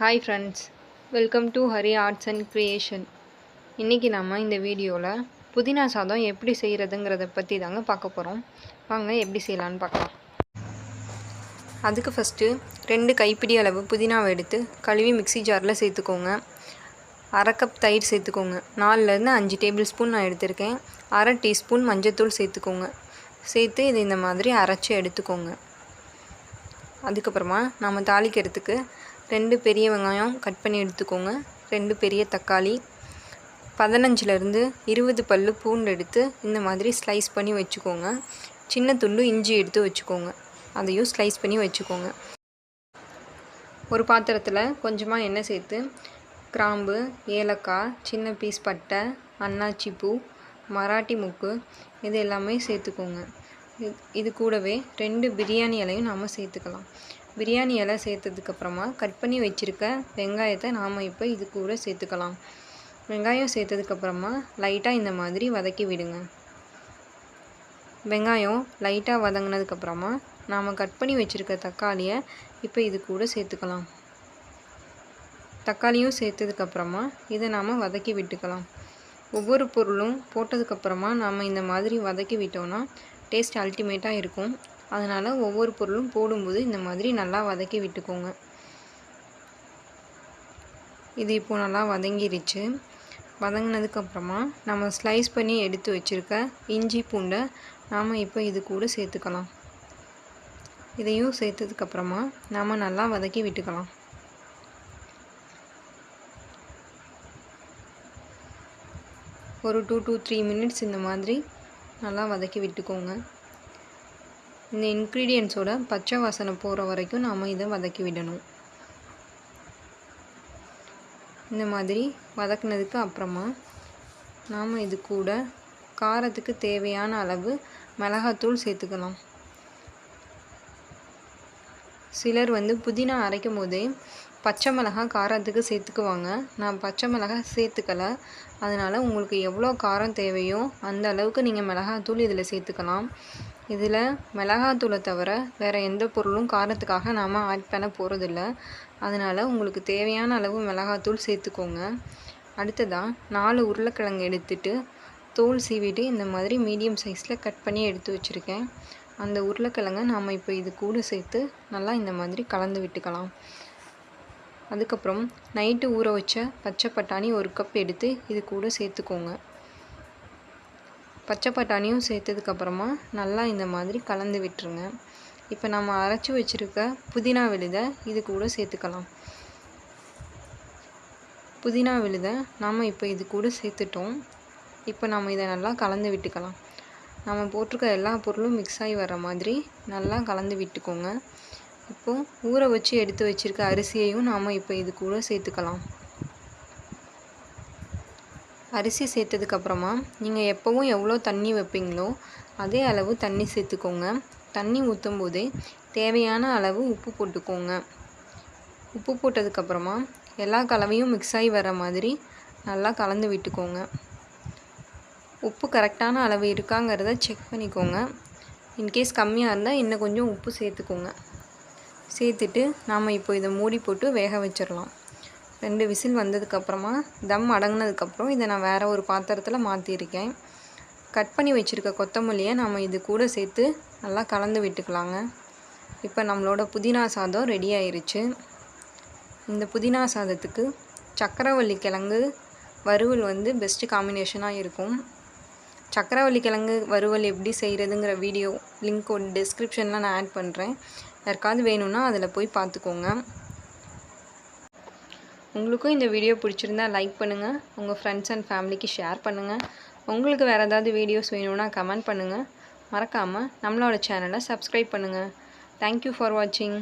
Hi friends welcome to Hari arts and creation இன்றைக்கி நம்ம இந்த வீடியோவில் புதினா சாதம் எப்படி செய்கிறதுங்கிறத பற்றி தாங்க பார்க்க போகிறோம் வாங்க எப்படி செய்யலான்னு பார்க்கலாம். அதுக்கு ஃபஸ்ட்டு ரெண்டு கைப்பிடி அளவு புதினாவை எடுத்து கழுவி மிக்ஸி ஜாரில் சேர்த்துக்கோங்க. அரை கப் தயிர் சேர்த்துக்கோங்க. நாலுலேருந்து அஞ்சு டேபிள் ஸ்பூன் நான் எடுத்திருக்கேன். அரை டீஸ்பூன் மஞ்சத்தூள் சேர்த்துக்கோங்க. சேர்த்து இதை இந்த மாதிரி அரைச்சி எடுத்துக்கோங்க. அதுக்கப்புறமா நம்ம தாளிக்கிறதுக்கு ரெண்டு பெரிய வெங்காயம் கட் பண்ணி எடுத்துக்கோங்க. ரெண்டு பெரிய தக்காளி. பதினஞ்சுலேருந்து இருபது பல்லு பூண்டு எடுத்து இந்த மாதிரி ஸ்லைஸ் பண்ணி வச்சுக்கோங்க. சின்ன துண்டு இஞ்சி எடுத்து வச்சுக்கோங்க. அதையும் ஸ்லைஸ் பண்ணி வச்சுக்கோங்க. ஒரு பாத்திரத்தில் கொஞ்சமாக எண்ணெய் சேர்த்து கிராம்பு ஏலக்காய் சின்ன பீஸ் பட்டை அன்னாச்சி பூ மராட்டி முக்கு இது எல்லாமே சேர்த்துக்கோங்க. இது இது கூடவே ரெண்டு பிரியாணி இலையும் நாம் சேர்த்துக்கலாம். பிரியாணி இலை சேர்த்ததுக்கப்புறமா கட் பண்ணி வச்சுருக்க வெங்காயத்தை நாம் இப்போ இது கூட சேர்த்துக்கலாம். வெங்காயம் சேர்த்ததுக்கப்புறமா லைட்டாக இந்த மாதிரி வதக்கி விடுங்க. வெங்காயம் லைட்டாக வதங்கினதுக்கப்புறமா நாம் கட் பண்ணி வச்சுருக்க தக்காளியை இப்போ இது கூட சேர்த்துக்கலாம். தக்காளியும் சேர்த்ததுக்கப்புறமா இதை நாம் வதக்கி விட்டுக்கலாம். ஒவ்வொரு பொருளும் போட்டதுக்கப்புறமா நாம் இந்த மாதிரி வதக்கி விட்டோம்னா டேஸ்ட் அல்டிமேட்டாக இருக்கும். அதனால் ஒவ்வொரு பொருளும் போடும்போது இந்த மாதிரி நல்லா வதக்கி விட்டுக்கோங்க. இது இப்போது நல்லா வதங்கிருச்சு. வதங்கினதுக்கப்புறமா நம்ம ஸ்லைஸ் பண்ணி எடுத்து வச்சுருக்க இஞ்சி பூண்டை நாம் இப்போ இது கூட சேர்த்துக்கலாம். இதையும் சேர்த்ததுக்கப்புறமா நாம் நல்லா வதக்கி விட்டுக்கலாம். ஒரு டூ டூ த்ரீ மினிட்ஸ் இந்த மாதிரி நல்லா வதக்கி விட்டுக்கோங்க. இந்த இன்க்ரீடியன்ஸோட பச்சை வாசனை போகிற வரைக்கும் நாம் இதை வதக்கி விடணும். இந்த மாதிரி வதக்குனதுக்கு அப்புறமா நாம் இது கூட காரத்துக்கு தேவையான அளவு மிளகாத்தூள் சேர்த்துக்கலாம். சிலர் வந்து புதினா அரைக்கும் போதே பச்சை மிளகா காரத்துக்கு சேர்த்துக்குவாங்க. நான் பச்சை மிளகா சேர்த்துக்கலை. அதனால் உங்களுக்கு எவ்வளோ காரம் தேவையோ அந்த அளவுக்கு நீங்கள் மிளகாத்தூள் இதில் சேர்த்துக்கலாம். இதில் மிளகாத்தூளை தவிர வேறு எந்த பொருளும் காரத்துக்காக நாம் ஆட் பண்ண போகிறதில்ல அதனால் உங்களுக்கு தேவையான அளவு மிளகாத்தூள் சேர்த்துக்கோங்க. அடுத்ததாக நாலு உருளைக்கிழங்கு எடுத்துட்டு தோல் சீவிட்டு இந்த மாதிரி மீடியம் சைஸில் கட் பண்ணி எடுத்து வச்சுருக்கேன். அந்த உருளைக்கிழங்கை நாம் இப்போ இது கூட சேர்த்து நல்லா இந்த மாதிரி கலந்து விட்டுக்கலாம். அதுக்கப்புறம் நைட்டு ஊற வச்ச பச்சை பட்டாணி ஒரு கப் எடுத்து இது கூட சேர்த்துக்கோங்க. பச்சை பட்டாணியும் சேர்த்ததுக்கப்புறமா நல்லா இந்த மாதிரி கலந்து விட்டுருங்க. இப்போ நம்ம அரைச்சி வச்சுருக்க புதினா விழுதை இது கூட சேர்த்துக்கலாம். புதினா விழுதை நாம் இப்போ இது கூட சேர்த்துட்டோம். இப்போ நம்ம இதை நல்லா கலந்து விட்டுக்கலாம். நம்ம போட்டிருக்க எல்லா பொருளும் மிக்ஸ் ஆகி வர மாதிரி நல்லா கலந்து விட்டுக்கோங்க. இப்போது ஊற வச்சு எடுத்து வச்சுருக்க அரிசியையும் நாம் இப்போ இது கூட சேர்த்துக்கலாம். அரிசி சேர்த்ததுக்கப்புறமா நீங்கள் எப்போவும் எவ்வளோ தண்ணி வைப்பீங்களோ அதே அளவு தண்ணி சேர்த்துக்கோங்க. தண்ணி ஊற்றும் போதே தேவையான அளவு உப்பு போட்டுக்கோங்க. உப்பு போட்டதுக்கப்புறமா எல்லா கலவையும் மிக்ஸ் ஆகி வர மாதிரி நல்லா கலந்து விட்டுக்கோங்க. உப்பு கரெக்டான அளவு இருக்காங்கிறத செக் பண்ணிக்கோங்க. இன்கேஸ் கம்மியாக இருந்தால் இன்னும் கொஞ்சம் உப்பு சேர்த்துக்கோங்க. சேர்த்துட்டு நாம் இப்போ இதை மூடி போட்டு வேக வச்சிடலாம். ரெண்டு விசில் வந்ததுக்கப்புறமா தம் அடங்கினதுக்கப்புறம் இதை நான் வேறு ஒரு பாத்திரத்தில் மாற்றிருக்கேன் கட் பண்ணி வச்சுருக்க கொத்தமல்லியை நாம் இது கூட சேர்த்து நல்லா கலந்து விட்டுக்கலாங்க. இப்போ நம்மளோட புதினா சாதம் ரெடி ஆயிருச்சு. இந்த புதினா சாதத்துக்கு சக்கரவள்ளி கிழங்கு வறுவல் வந்து பெஸ்ட்டு காம்பினேஷனாக இருக்கும். சக்கரவள்ளி கிழங்கு வறுவல் எப்படி செய்கிறதுங்கிற வீடியோ லிங்க் ஒரு டிஸ்கிரிப்ஷனில் நான் ஆட் பண்ணுறேன் யாருக்காவது வேணும்னா அதில் போய் பார்த்துக்கோங்க. உங்களுக்கும் இந்த வீடியோ பிடிச்சிருந்தா லைக் பண்ணுங்கள் உங்கள் ஃப்ரெண்ட்ஸ் அண்ட் ஃபேமிலிக்கு ஷேர் பண்ணுங்கள் உங்களுக்கு வேறு ஏதாவது வீடியோஸ் வேணும்னா கமெண்ட் பண்ணுங்கள் மறக்காமல் நம்மளோட சேனலை சப்ஸ்கிரைப் பண்ணுங்கள் தேங்க்யூ ஃபார் வாட்சிங்